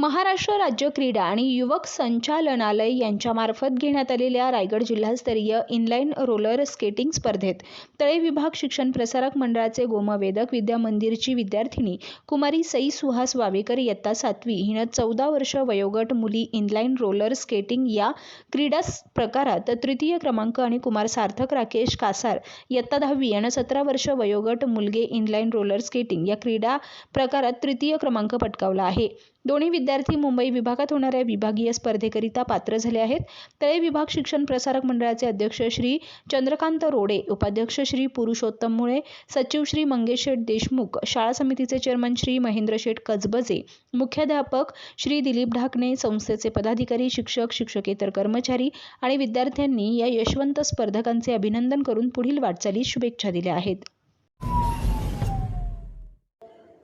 महाराष्ट्र राज्य क्रीडा आणि युवक संचालनालय यांच्यामार्फत घेण्यात आलेल्या रायगड जिल्हास्तरीय इनलाईन रोलर स्केटिंग स्पर्धेत तळे विभाग शिक्षण प्रसारक मंडळाचे गोमवेदक विद्या मंदिरची विद्यार्थिनी कुमारी सई सुहास वावेकर इयत्ता सातवी हिनं चौदा वर्ष वयोगट मुली इनलाईन रोलर स्केटिंग या क्रीडा प्रकारात तृतीय क्रमांक आणि कुमार सार्थक राकेश कासार इयत्ता दहावी आणि सतरा वर्ष वयोगट मुलगे इनलाईन रोलर स्केटिंग या क्रीडा प्रकारात तृतीय क्रमांक पटकावला आहे. दोन्ही विद्या विद्यार्थी मुंबई विभागात होणाऱ्या विभागीय स्पर्धेकरिता पात्र झाले आहेत. तळे विभाग शिक्षण प्रसारक मंडळाचे अध्यक्ष श्री चंद्रकांत रोडे उपाध्यक्ष श्री पुरुषोत्तम मुळे सचिव श्री मंगेश शेठ देशमुख शाळा समितीचे चेअरमन श्री महेंद्र शेठ कजबजे मुख्याध्यापक श्री दिलीप ढाकणे संस्थेचे पदाधिकारी शिक्षक शिक्षकेतर कर्मचारी आणि विद्यार्थ्यांनी या यशवंत स्पर्धकांचे अभिनंदन करून पुढील वाटचालीस शुभेच्छा दिल्या आहेत.